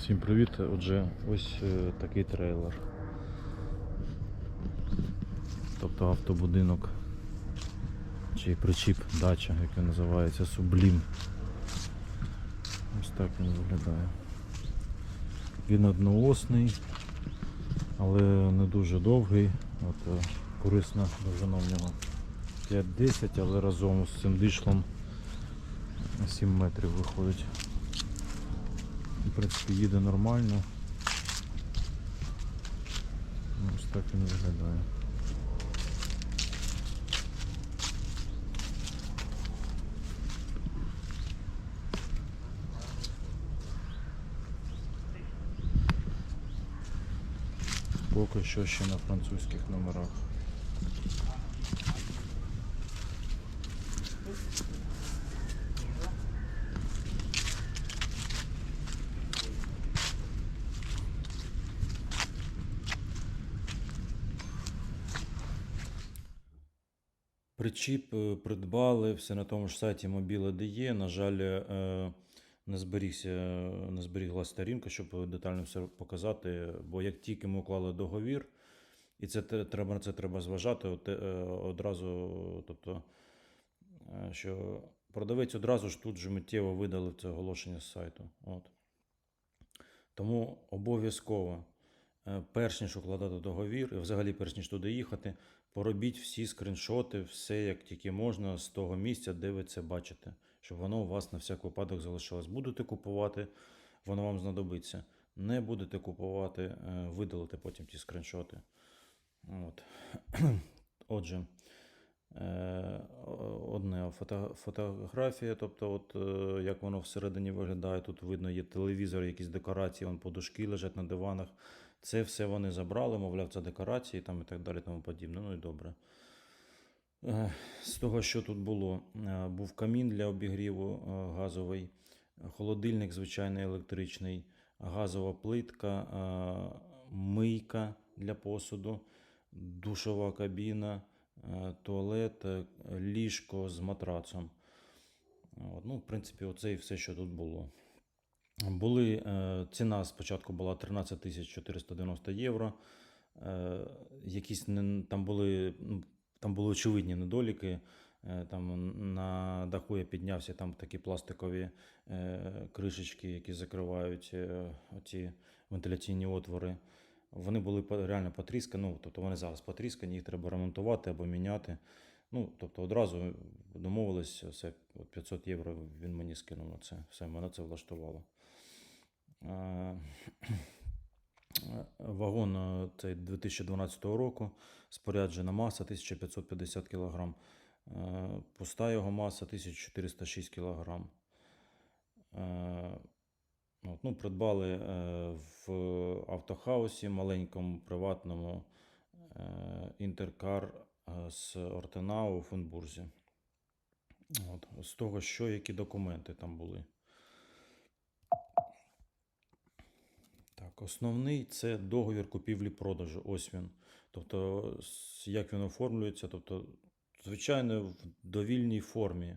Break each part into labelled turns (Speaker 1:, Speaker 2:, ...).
Speaker 1: Всім привіт! Отже, ось е, такий трейлер. Тобто автобудинок чи причіп дача, як він називається, сублім. Ось так він виглядає. Він одноосний, але не дуже довгий. От, е, корисна довжина в нього 5-10, але разом з цим дишлом 7 метрів виходить. В принципі, їде нормально. Ну, Ось так він виглядає. Поки що ще на французьких номерах. Причіп е, придбали, все на тому ж сайті Mobile.de. На жаль, е, не зберігся, не зберіглася сторінка, щоб детально все показати. Бо як тільки ми уклали договір, і це треба на це треба зважати е, одразу, тобто, що продавець одразу ж тут же миттєво видалив це оголошення з сайту. От. Тому обов'язково, перш ніж укладати договір, і взагалі перш ніж туди їхати, поробіть всі скріншоти, все як тільки можна з того місця, де ви це бачите, щоб воно у вас на всяк випадок залишилось. Будете купувати, воно вам знадобиться. Не будете купувати, е, видалите потім ті скріншоти. От. Отже, е, фото, фотографія, тобто, от, е, як воно всередині виглядає. Тут видно є телевізор, якісь декорації, вон подушки лежать на диванах. Це все вони забрали, мовляв, це декорації там і так далі, тому подібне. Ну і добре. Е, З того, що тут було, е, був камін для обігріву е, газовий, холодильник звичайний електричний, газова плитка, мийка для посуду, душова кабіна, туалет, ліжко з матрацом. Ну, в принципі, оце і все, що тут було. Були, е, ціна спочатку була 13 тисяч 490 євро. Е, якісь там, були, ну, там були очевидні недоліки. Е, там на даху я піднявся, там такі пластикові кришечки, які закривають оці вентиляційні отвори. Вони були реально потріскані, ну, тобто вони зараз потріскані, їх треба ремонтувати або міняти. Ну, тобто одразу домовились, все, 500 євро він мені скинув на це. Все, мене це влаштувало. Е, Вагон е, цей 2012 року, споряджена маса 1550 кг, пуста його маса 1406 кг. От, ну, придбали е, в автохаусі маленькому приватному е, інтеркар е, з Ортенау у Фунбурзі. От, з того, що які документи там були. Так, основний це договір купівлі-продажу. Ось він. Тобто, як він оформлюється, тобто, звичайно, в довільній формі.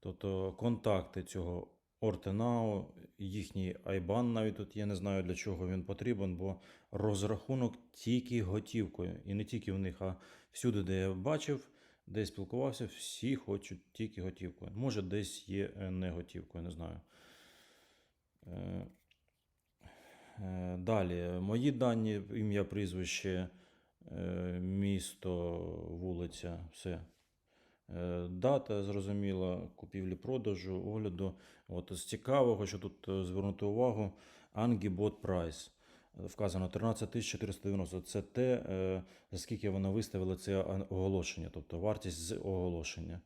Speaker 1: Тобто, контакти цього Ортенау, їхній Айбан навіть тут я не знаю для чого він потрібен, бо розрахунок тільки готівкою. І не тільки в них, а всюди, де я бачив, де я спілкувався, всі хочуть тільки готівкою. Може, десь є е, не готівкою, не знаю. Е, Е, Далі, мої дані, ім'я, прізвище, місто, вулиця, все. Е, Дата, зрозуміло, купівлі-продажу, огляду. От, з цікавого, що тут е, звернути увагу, Angibot Price. Е, Вказано 13 490. Це те, е, за скільки вони виставили це оголошення, тобто вартість з оголошення.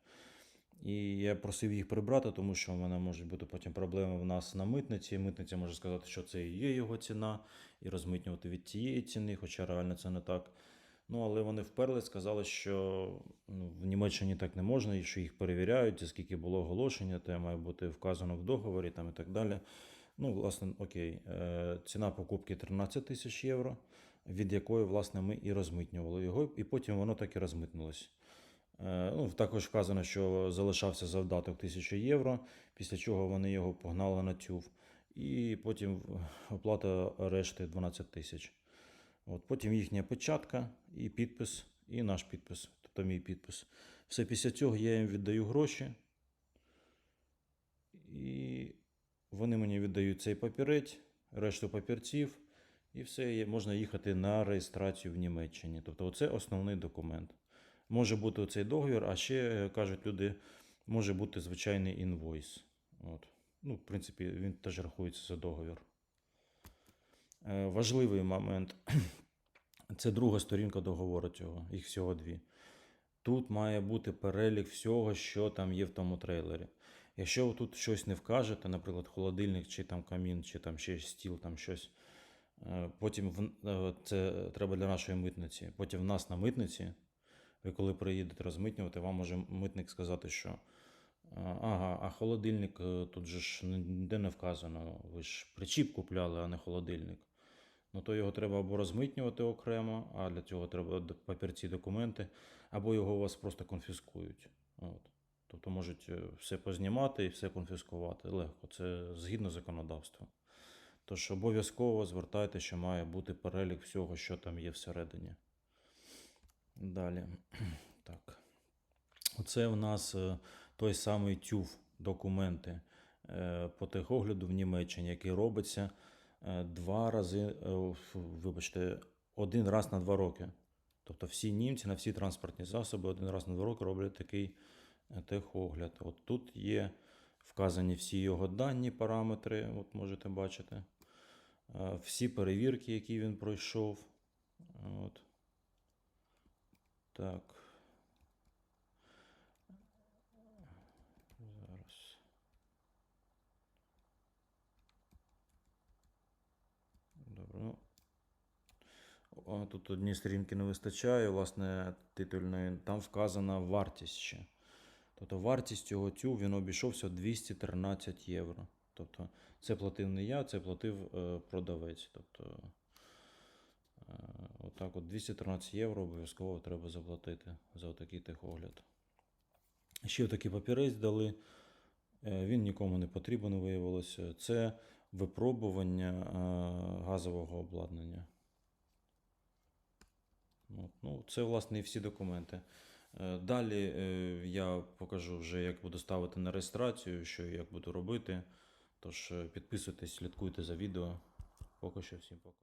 Speaker 1: І я просив їх прибрати, тому що в мене можуть бути потім проблеми в нас на митниці. Митниця може сказати, що це і є його ціна, і розмитнювати від цієї ціни, хоча реально це не так. Ну, але вони вперли, сказали, що ну, в Німеччині так не можна, і що їх перевіряють, і скільки було оголошення, те має бути вказано в договорі там, і так далі. Ну, власне, окей. Е, ціна покупки 13 тисяч євро, від якої, власне, ми і розмитнювали його, і потім воно так і розмитнилось. Е, Ну, також вказано, що залишався завдаток 1000 євро, після чого вони його погнали на тюв. і потім оплата решти 12 тисяч. От, потім їхня печатка і підпис, і наш підпис, тобто мій підпис. Все після цього я їм віддаю гроші. І вони мені віддають цей папірець, решту папірців, і все, можна їхати на реєстрацію в Німеччині. Тобто, це основний документ. Може бути оцей договір, а ще е, кажуть люди, може бути звичайний інвойс. От. Ну, в принципі, він теж рахується за договір. Е, Важливий момент це друга сторінка договору цього, їх всього дві. Тут має бути перелік всього, що там є в тому трейлері. Якщо ви тут щось не вкажете, наприклад, холодильник, чи там камін, чи там ще стіл, там щось, е, потім е, це треба для нашої митниці. Потім в нас на митниці, ви коли приїдете розмитнювати, вам може митник сказати, що ага, а холодильник е, тут же ж ніде не вказано. Ви ж причіп купляли, а не холодильник. Ну то його треба або розмитнювати окремо, а для цього треба папірці документи, або його у вас просто конфіскують. От. Тобто можуть е, все познімати і все конфіскувати легко. Це згідно законодавства. Тож обов'язково звертайте, що має бути перелік всього, що там є всередині. Далі. Так. Оце в нас е, той самий тюф документи е, по техогляду в Німеччині, який робиться е, два рази, е, вибачте, один раз на два роки. Тобто всі німці на всі транспортні засоби один раз на два роки роблять такий техогляд. От тут є вказані всі його дані, параметри, от можете бачити. Всі перевірки, які він пройшов. От. Так. Зараз. Добре. Ну. О, Тут одні сторінки не вистачає, власне, титульної. Там вказана вартість ще. Тобто вартість цього тю він обійшовся 213 євро. Тобто це платив не я, це платив е, продавець. Тобто, е, отак от 213 євро обов'язково треба заплатити за такий техогляд. Ще такий папірець дали. Е, Він нікому не потрібен виявилося. Це випробування газового обладнання. Ну, це, власне, і всі документи. Е, Далі е, я покажу вже, як буду ставити на реєстрацію, що і як буду робити. Тож е, підписуйтесь, слідкуйте за відео. Поки що всім пока.